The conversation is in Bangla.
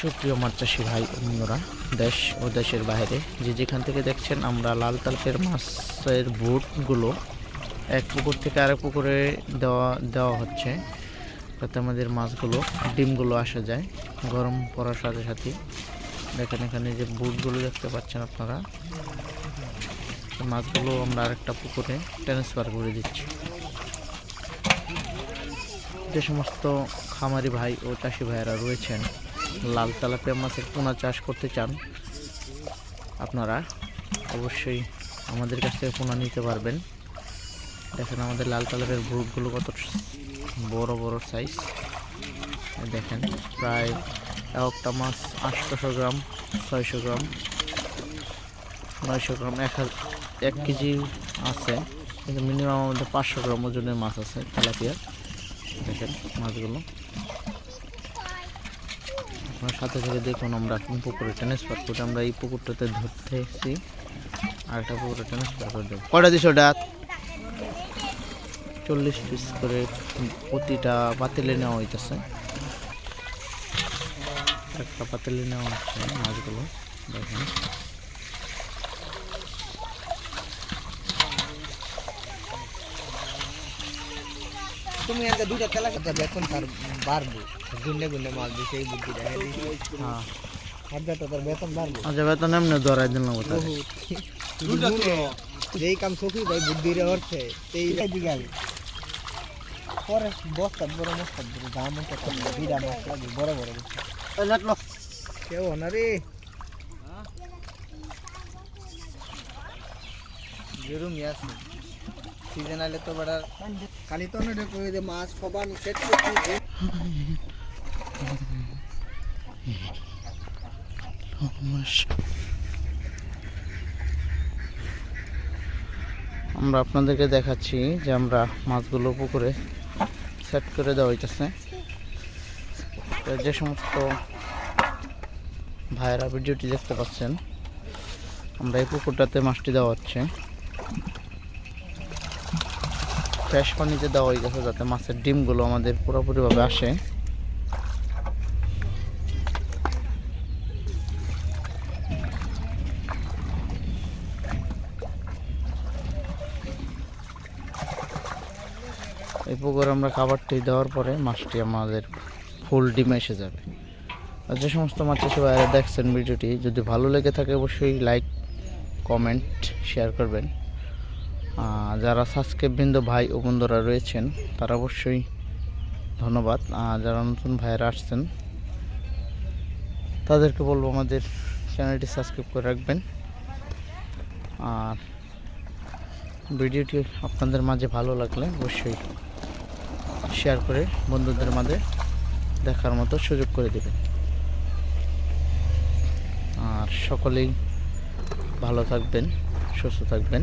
সুপ্রিয় মাছ চাষি ভাই অন্যরা দেশ ও দেশের বাইরে যে যেখান থেকে দেখছেন আমরা লাল তালপের মাছের বুটগুলো এক পুকুর থেকে আরেক পুকুরে দেওয়া দেওয়া হচ্ছে। যাতে আমাদের মাছগুলো, ডিমগুলো আসা যায়, গরম পড়ার সাথে সাথে দেখেন এখানে যে বুটগুলো দেখতে পাচ্ছেন আপনারা মাছগুলো আমরা আরেকটা পুকুরে ট্রান্সফার করে দিচ্ছি। যে সমস্ত খামারি ভাই ও চাষি ভাইয়েরা রয়েছেন লাল তেলাপিয়া মাছের পোনা চাষ করতে চান, আপনারা অবশ্যই আমাদের কাছ থেকে পোনা নিতে পারবেন। দেখেন আমাদের লাল তেলাপিয়ার গ্রুপগুলো কত বড় বড় সাইজ দেখেন, প্রায় একটা মাছ আটশোশো গ্রাম, ছয়শো গ্রাম, নয়শো গ্রাম, এক এক কেজি আছে। কিন্তু মিনিমাম আমাদের পাঁচশো গ্রাম ওজনের মাছ আছে তেলাপিয়ার। দেখেন মাছগুলো। আপনার সাথে থেকে দেখুন আমরা কোন পুকুরে ট্রান্সফার করে আমরা এই পুকুরটাতে ধরতে এসেছি। আর একটা পুকুরে ট্রান্সফার করে দেবো। কটা দিস ওটা? চল্লিশ পিস করে প্রতিটা পাতিলে নেওয়া হইতেছে। একটা পাতিলে নেওয়া হচ্ছে মাছগুলো। দেখেন। তুমি একটা দুটা তেলা কথা বেতন তার বাড়বো। গুন্ডে গুন্ডে মাছ দিছে এই বুদ্ধি দেখা হ্যাঁ। হাজার তো তার বেতন বাড়বো। আচ্ছা বেতন এমনি ধরাই দিলাম ওটা যেই কাম সখি ভাই বুদ্ধি রে হচ্ছে। সেই দিকে আগে। পরে বস্তা বড় মস্তা বড় দাম মতো বিড়া মাছ লাগে বড় বড় কেউ না রে। জরুমি আছে সিজন আইলে তো বড় খালি তো না কই দে মাছ সবার সেট করতে আমরা আপনাদেরকে দেখাচ্ছি যে আমরা মাছগুলো পুকুরে সেট করে দেওয়া হইতেছে। যে সমস্ত ভাইয়েরা ভিডিওটি দেখতে পাচ্ছেন আমরা এই পুকুরটাতে মাছটি দেওয়া হচ্ছে। ফ্রেশ পানিতে দেওয়া হয়ে গেছে যাতে মাছের ডিমগুলো আমাদের পুরোপুরিভাবে আসে। এই পুকুরে আমরা খাবারটি দেওয়ার পরে মাছটি আমাদের ফুল ডিমে এসে যাবে। আর যে সমস্ত মাছ ভাইয়েরা দেখছেন ভিডিওটি, যদি ভালো লেগে থাকে অবশ্যই লাইক, কমেন্ট, শেয়ার করবেন। যারা সাবস্ক্রাইব বৃন্দ ভাই ও বন্ধুরা রয়েছেন, তারা অবশ্যই ধন্যবাদ। যারা নতুন ভাইয়েরা আসছেন, তাদেরকে বলব আমাদের চ্যানেলটি সাবস্ক্রাইব করে রাখবেন। আর ভিডিওটি আপনাদের মাঝে ভালো লাগলে অবশ্যই শেয়ার করে বন্ধুদের মাঝে দেখার মতো সুযোগ করে দেবেন। আর সকলেই ভালো থাকবেন, সুস্থ থাকবেন।